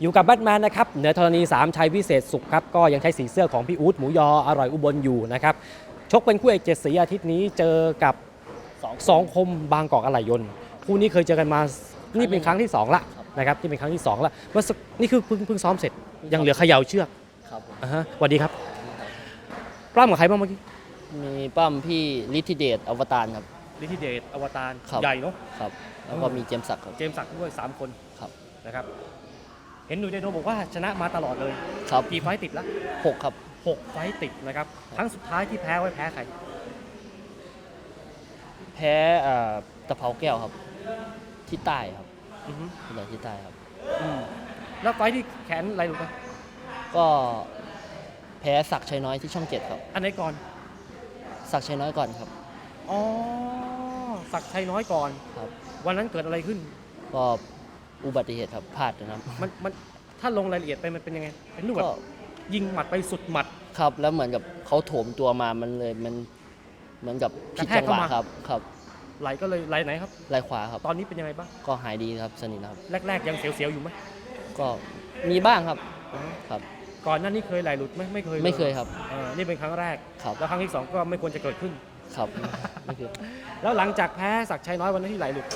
อยู่กับแบทแมนนะครับเหนือธรณี 3 ชัยวิเศษสุขครับ ก็ยังใช้สีเสื้อของพี่อู๊ดหมูยออร่อยอุบลอยู่นะครับ ชกเป็นคู่เอกเจ็ดสีอาทิตย์นี้เจอกับสองคมบางกอกอะไหล่ยนต์คู่นี้เคยเจอกันมานี่เป็นครั้งที่2ละนะครับนี่เป็นครั้งที่2ละเมื่อสักนี่คือเพิ่งเพิ่งซ้อมเสร็จยังเหลือเขย่าเชือกครับผมอ่าฮะสวัสดีครับปล้ำกับใครบ้างเมื่อกี้มีปั้มพี่ลิทธิเดชอวตารครับ ลิธิเดชอวตารครับ ใหญ่เนาะครับ แล้วก็มีเจมส์ศักดิ์ครับ เจมส์ศักดิ์ด้วย 3 คนครับ นะครับ เห็นหนูเดโนบอกว่าชนะมาตลอดเลยครับกี่ไฟต์ติดละหกครับหกไฟต์ติดนะครับครั้งสุดท้ายที่แพ้ไว้แพ้ใครแพ้เอ่อตะเภาแก้วครับ ที่ใต้ครับอือฮึที่ไหนที่ใต้ครับ อืมแล้วไฟต์ที่แขนอะไรรู้ปะก็แพ้ศักดิ์ชัยน้อยที่ช่องเจ็ดครับอันไหนก่อนศักดิ์ชัยน้อยก่อนครับ อ๋อศักดิ์ชัยน้อยก่อน ครับ วันนั้นเกิดอะไรขึ้น ก็ อุบัติเหตุครับพลาดนะครับ มันมันถ้าลงรายละเอียดไปมันเป็นยังไง เป็นรูปแบก็บยิงหมัดไปสุดหมัด ครับแล้วเหมือนกับเขาโถมตัวมามันเลยมันเหมือนกับผิดกระแทกจังหวะเข้ามา ครับครับไหลก็เลยไหลไหนครับ ไหล่ขวาครับ ตอนนี้เป็นยังไงบ้าง ก็หายดีครับสนิทนะครับ แรก ๆ ยังเสียวๆอยู่ไหมก็มีบ้างครับครับ ก่อนหนั้นนี่เคยไหลหลุดไหมไม่เคยลไม่เคยครับเออนี่เป็นครั้งแรก ครับแล้วครั้งที่สองก็ไม่ควรจะเกิดขึ้น ครับไม่เคยแล้วหลังจากแพ้ศักดิ์ชัยน้อยวันนั้นที่ไหลหลุด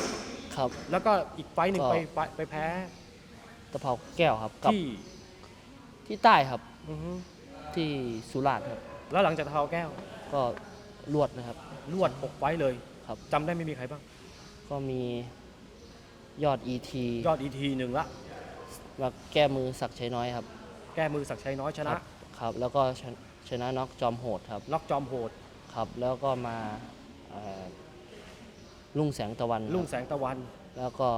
ครับ แล้วก็อีกไฟต์หนึ่งก็ไปไปไปแพ้ตะเภาแก้วครับกับที่ที่ใต้ครับอือฮึที่สุราษฎร์ครับ แล้วหลังจากเท้าแก้ว ก็ลวดนะครับ ลวดหกไฟต์เลยครับ จำได้ไม่มีใครบ้าง ก็มียอด ET ยอดอีทีหนึ่งละ มาแก้มือศักดิ์ชัยน้อยครับแก้มือศักดิ์ชัยน้อยชคนะ รับครับ แล้วก็ชนะชนะน็อกจอมโหดครับน็อกจอมโหด ครับ แล้วก็มาเอ่อ ลุ่งแสงตะวันครับลุ่งแสงตะวันแล้วก็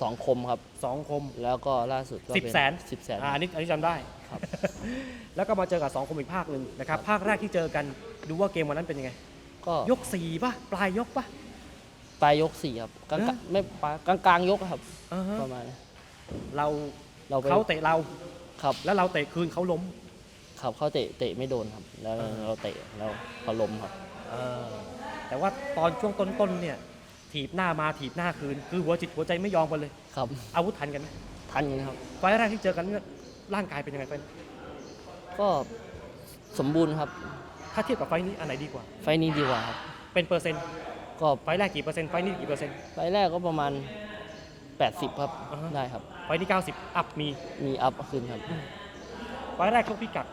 สองคมครับ สองคม แล้วก็ล่าสุดก็สิบเป็นแสน สิบแสน อ่าอันนี้อันนี้จำได้ ครับ แล้วก็มาเจอกับสองคมอีกภาคหนึ่งนะครับ ภาคแรกที่เจอกันดูว่าเกมวันนั้นเป็นยังไง ก็ยกสี่ป่ะ ปลายยกป่ะ ปลายยกสี่ครับกลางเนอะๆไม่ปลายกลางกลางๆยกครับ อ่าฮะประมาณนี้เราเราไปเขาเตะเรา ครับแล้วเราเตะคืนเขาล้ม ครับเขาเตะเตะไม่โดนครับ แล้วอ่า เราเตะแล้วเขาล้มครับ เออ แต่ว่าตอนช่วงต้นๆเนี่ยถีบหน้ามาถีบหน้าคืน คือหัวจิตหัวใจไม่ยอมกันเลย ครับ อาวุธทันกันไหมทันครับ ไฟล์แรกที่เจอกันเนี่ยร่างกายเป็นยังไงไฟล์ก็สมบูรณ์ครับ ถ้าเทียบกับไฟล์นี้อันไหนดีกว่า ไฟล์นี้ดีกว่าครับ เป็นเปอร์เซ็นต์ก็ไฟล์แรกกี่เปอร์เซ็นต์ไฟล์นี้กี่เปอร์เซ็นต์ ไฟล์แรกก็ประมาณ 80 ครับ อ่าฮะ ได้ครับ ไฟล์นี้ 90 อัพมีมีอัพขึ้นครับไฟล์แรกชกพิกัด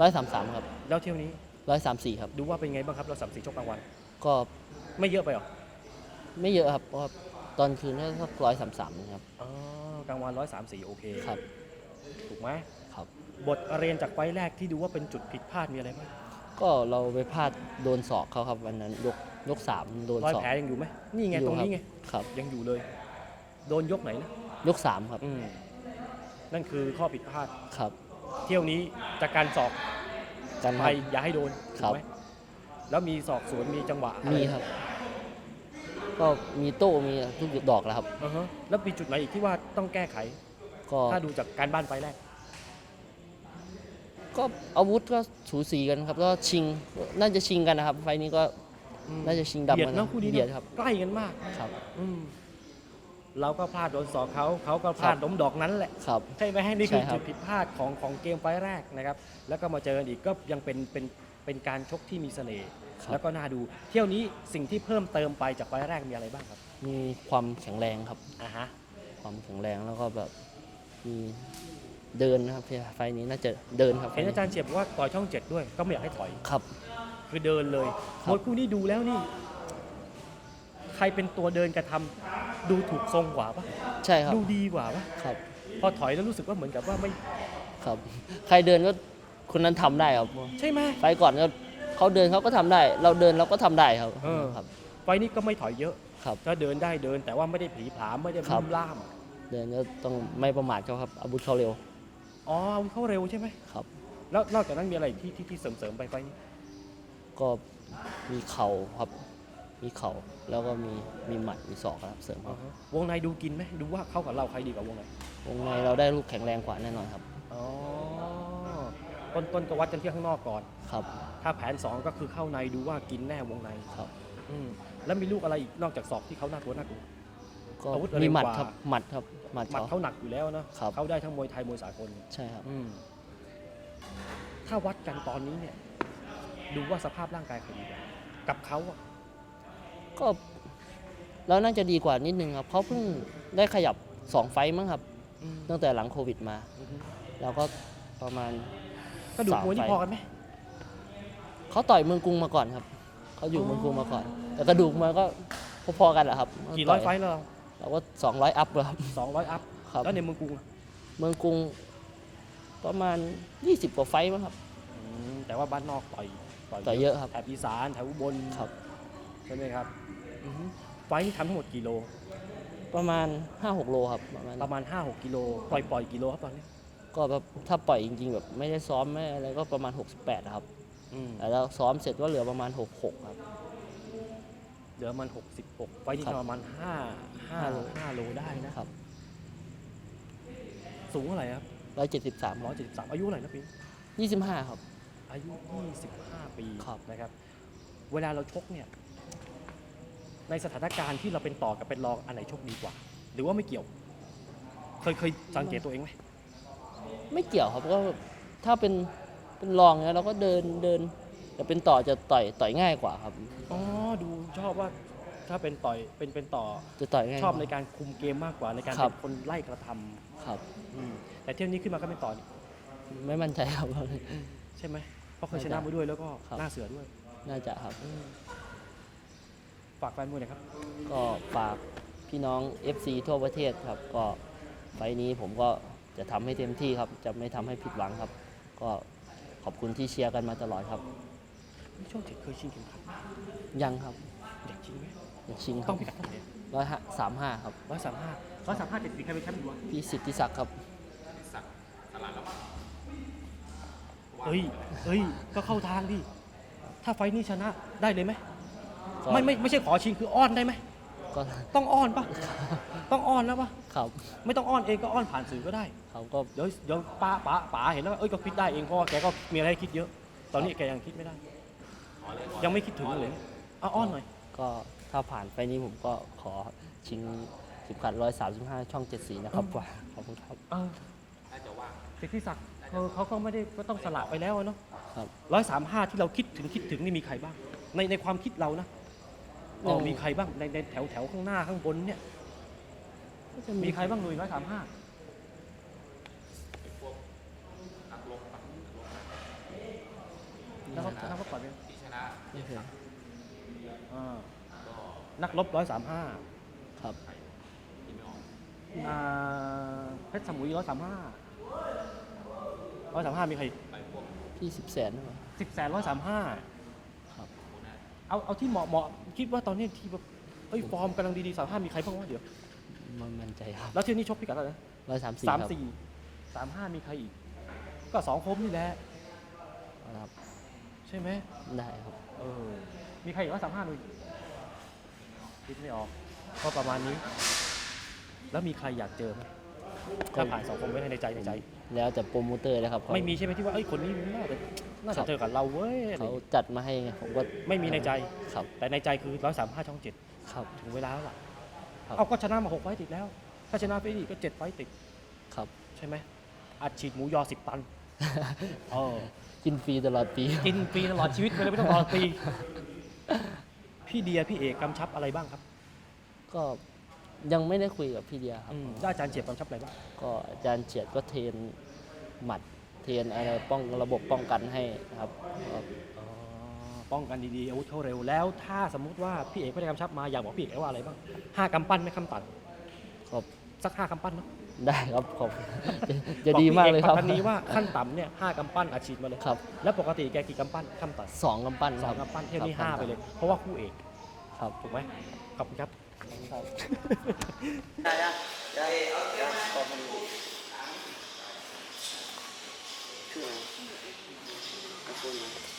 133 ครับ แล้วเที่ยวนี้ 134 ครับ ดูว่าเป็นไงบ้างครับเราสับสีชกกลางวัน ก็ไม่เยอะไปหรอไม่เยอะครับเพราะว่าตอนคืนก็สัก133ครับอ๋อกลางวันร้อยสามสี่โอเคครับ ถูกไหมครับ บทเรียนจากไฟล์แรกที่ดูว่าเป็นจุดผิดพลาดมีอะไรบ้างก็เราไปพลาดโดนศอกเขาครับวันนั้นยกยกสามโดนรอยศอกแผลยังอยู่ไหมนี่ไงอยู่ตรงนี้คไงครับยังอยู่เลย โดนยกไหนนะยกสามครับอืมนั่นคือข้อผิดพลาดครับ เที่ยวนี้จากการสอบกันไปครับอย่าให้โดนครัถูบกไหม แล้วมีสอบสวนมีจังหวะอะไรมีครับ ก็มีโต้มีทุกดอกแล้วครับ อือฮะแล้วมีจุดไหนอีกที่ว่าต้องแก้ไข ก็ถ้าดูจากการบ้านไฟล์แรก ก็อาวุธก็สูสีกันครับก็ชิงน่าจะชิงกันนะครับ ไฟล์นี้ก็อืม น่าจะชิงดำเบียดกันเนอะคู่นี้เบียดเนอะครับใกล้กันมากครับ อืมเราก็พลาดโดนสอกเขาเขาก็พลาดครับ ล้มดอกนั้นแหละ ครับ ใช่ไหมให้นี่คือใช่ครัจุบดผิดพลาดของของเกมไฟล์แรกนะครับ แล้วก็มาเจอกันอีกก็ยังเป็นเป็นเป็นการชกที่มีเสน่ห์ ครับ แล้วก็น่าดู เที่ยวนี้สิ่งที่เพิ่มเติมไปจากไฟล์แรกมีอะไรบ้างครับมีความแข็งแรงครับ อ่าฮะความแข็งแรงแล้วก็แบบมีเดินนะครับไฟล์นี้น่าจะเดินครับเห็นอาจารย์เฉียบบอกว่าต่อยช่องเจ็ดด้วยก็ไม่อยากให้ถอย ครับ คือเดินเลยครัมบ วยคู่นี้ดูแล้วนี่ ใครเป็นตัวเดินกระทำดูถูกทรงกว่าปะใช่ครับดูดีกว่าปะครับพอถอยแล้วรู้สึกว่าเหมือนกับว่าไม่ ครับ ใครเดินก็คนนั้นทำได้ครับ ใช่ไหมไฟล์ก่อนก็ เขาเดินเขาก็ทำได้ เราเดินเราก็ทำได้ครับเออ ครับ ไฟล์นี้ก็ไม่ถอยเยอะครับ ก็เดินได้เดินแต่ว่าไม่ได้ผีผลามไม่ได้ครับลุ่มล่ามเดินก็ต้องไม่ประมาทเขาครับอาวุธเขาเร็วอ๋อเขาเร็วใช่ไหมครับ แล้วนอกจากนั้นมีอะไรอีกที่ที่ที่เสริมเสริมๆไปไฟล์นี้ก็มีเข่าครับ มีเข่าแล้วก็มีมีหมัดมีศอกครับเสริมครับวงในดูกินไหมดูว่าเข้ากับเราใครดีกว่าวงในวงในเราได้ลูกแข็งแรงกว่าแน่นอนครับ อ๋อ ต้นต้นก็วัดกันที่ข้างนอกก่อน ครับ ถ้าแผนสองก็คือเข้าในดูว่ากินแน่วงในครับ อืมแล้วมีลูกอะไรอีกนอกจากศอกที่เขาน่ากลัวน่ากลัว ก็อาวุธเร็วมีหมัดกว่า ครับ หมัดครับ หมัดหมัดเขา เขาหนักอยู่แล้วนะครับ เขาได้ทั้งมวยไทยมวยสากลใช่ครับ อืมถ้าวัดกันตอนนี้เนี่ย ดูว่าสภาพร่างกายใครดีกว่ากับเขาอะก็แล้วน่าจะดีกว่านิดนึงครับเขาเพิ่งได้ขยับสองไฟต์มั้งครับ อืมตั้งแต่หลังโควิดมา อือฮึแล้วก็ประมาณ กระดูกมวยนี่สามไฟพอกันไหมเขาต่อยเมืองกรุงมาก่อนครับเขาอยู่อ๋อเมืองกรุงมาก่อน แต่กระดูกมาก็พอๆกันแหละครับกี่ร้อยไฟท์แล้วเราก็สองร้อยอัพแล้วครับสองร้อยอัพครับแล้วในเมืองกรุงอะเมืองกรุงประมาณ 20 กว่าไฟต์มั้งครับอืมแต่ว่าบ้านนอกต่อยต่อยเยอะครับแถบอีสานแถวอุบลครับใช่ไหมครับอือฮึไฟท์นี่ทำทั้งหมดกี่โล ประมาณ 5-6 โลครับ ประมาณประมาณ5-6กิโลปล่อยปล่อยกี่โลครับตอนนี้ ก็แบบถ้าปล่อยจริง ๆ แบบไม่ได้ซ้อมไม่อะไรก็ประมาณ 68นะครับอืมแล้วซ้อมเสร็จก็เหลือประมาณ 66 ครับ เหลือมัน 66 ไฟท์นี่ครับประมาณ5 ห้า5โล5โลได้นะครับสูงเท่าไหร่ครับ173 173 อายุเท่าไหร่นะปี25 ครับ อายุ 25 ปีครับ นะครับ เวลาเราชกเนี่ย ในสถานการณ์ที่เราเป็นต่อกับเป็นรองอันไหนชกดีกว่า หรือว่าไม่เกี่ยว เคยเคยสังเกตตัวเองไหม ไม่เกี่ยวครับก็ถ้าเป็นเป็นรองเนี่ยเราก็เดินเดินแต่เป็นต่อจะต่อยต่อยง่ายกว่าครับอ๋อดูชอบว่าถ้าเป็นต่อยเป็นเป็นต่อจะต่อยง่ายชอบกว่าในการคุมเกมมากกว่าในการครัเป็บนคนไล่กระทำครับอืมแต่เที่ยวนี้ขึ้นมาก็เป็นต่อนี่ไม่มั่นใจครับใช่ไหมเพราะเคยชนะมาด้วยแล้วก็ครับหน้าเสือด้วย น่าจะครับฝากแฟนมวยหน่อยครับ ก็ฝากพี่น้อง FC ทั่วประเทศครับ ก็ไฟล์นี้ผมก็ จะทำให้เต็มที่ครับ จะไม่ทำให้ผิดหวังครับ ก็ขอบคุณที่เชียร์กันมาตลอดครับช่วงเจ็ดเคยชิงเข็มขัดยังครับอยากชิงไหมอยากชิงคต้รัอบงพิกัดเท่าไหร่ร้อยสามห้าครับร้อยสามห้าร้อยสามห้าเจ็ดสิบใครเป็นแชมป์อยู่วะพี่สิทธิศักดิ์ครับเอ้ยเอ้ยก็เข้าทางดิถ้าไฟท์นี้ชนะได้เลยไหมก็ไม่ไม่ไม่ใช่ขอชิงคืออ้อนได้ไหมก็ต้องอ้อนปะต้องอ้อนแล้วปะครับ ไม่ต้องอ้อนเองก็อ้อนผ่านสื่อก็ได้ เขาก็เดี๋ยวเดี๋ยวป้าป๋าป๋าเห็นแล้วว่าเอ้ยก็คิดได้เองเพราะว่าแกก็มีอะไรให้คิดเยอะ ตอนนี้แกยังคิดไม่ได้ ยังไม่คิดถึงเลยเอาอ้อนหน่อย ก็ถ้าผ่านไฟล์นี้ผมก็ขอชิงสิบขัดร้อยสามสิบห้าช่องเจ็ดสีนะครับว่าขอบคุณครับเออสิทธิศักดิ์เออเขาก็ไม่ได้ก็ต้องสละไปแล้วอะเนาะครับ ร้อยสามห้าที่เราคิดถึงคิดถึงนี่มีใครบ้าง ในในความคิดเรานะเออยังมีใครบ้างในในแถวแถวข้างหน้าข้างบนเนี่ย ก็จะมีใครบ้างหนุ่ยร้อยสามห้า แล้วก็แล้วก็ปล่อยไปไม่เคยอ่านักรบร้อยสามห้าครับเพชรสมุยร้อยสามห้าร้อยสามห้ามีใครพี่สิบแสนหรือเปล่าสิบแสนร้อยสามห้าครับเอาเอาที่เหมาะเหมาะคิดว่าตอนนี้ที่แบบเฮ้ยฟอร์มกำลังดีๆสามห้ามีใครบ้างวะเดี๋ยวมันมั่นใจครับแล้วเที่ยวนี้ชกพิกัดอะไรนะร้อยสามสี่สามครับสี่สามห้ามีใครอีก ก็สองคมนี่แหละครับ ใช่ไหมได้ครับ เออ มีใครอีกว่าสามห้าดูคิดไม่ออกก็ประมาณนี้ แล้วมีใครอยากเจอไหมถ้าผ่านสองคมไว้ในใจในใจ แล้วแต่โปรโมเตอร์เลยครับเขาไม่มีใช่ไหมที่ว่าเอ้ยคนนี้น่าจะน่าครัจะบเจอกับเราเว้ยเขาจัดมาให้ไงผมก็ไม่มีในใจ ครับ แต่ในใจคือร้อยสามห้าช่องเจ็ดครับ ถึงเวลาแล้วล่ะครับ เอาก็ชนะมาหกไฟต์ติดแล้ว ถ้าชนะไปอีกก็เจ็ดไฟต์ติด ครับ ใช่ไหมอัดฉีดหมูยอสิบตัน เออ กินฟรีตลอดปี กินฟรีตลอดชีวิตไปเลยไม่ต้องรอปี พี่เดียพี่เอกกำชับอะไรบ้างครับก็ยังไม่ได้คุยกับพี่เดียครับ อืมแล้วอาจารย์เจ็บกำชับอะไรบ้าง ก็อาจารย์เฉียดก็เทรนหมัดเทรนอะไรป้องระบบป้องกันให้นะครับก็อ๋อป้องกันดีๆอาวุธเข้าเร็วแล้ว ถ้าสมมุติว่าพี่เอกไม่ได้กำชับมาอยากบอกพี่เอกว่าอะไรบ้างห้ากำปั้นไหม่คำตัด ก็ สักห้ากำปั้นเนาะได้ครับขอบจะจะดีมากเลยครับอกพี่อกปัตตานีว่าขั้นต่ำเนี่ยห้ากำปั้นอาชีพมาเลยครับแล้วปกติแกกี่กำปั้นคำตัดสองกำปั้นสคอรังบกำปั้นเที่ยวนี้ครับห้าไปเลย เพราะว่าคู่เอกครับถูกไหมขอบคุณครับเ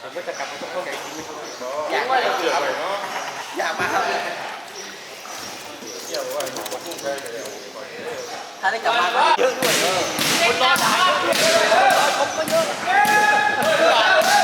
ผมก็จะกลับมาเข้าไหนทีไหมครับอยากมาเสืออะไรเนาะอยากมาครับเที่ยวว่าพูดได้เลยถ้าได้กลับมาเยอะด้วยคนรอถ่ายเยอะด้วยคนก็เยอะ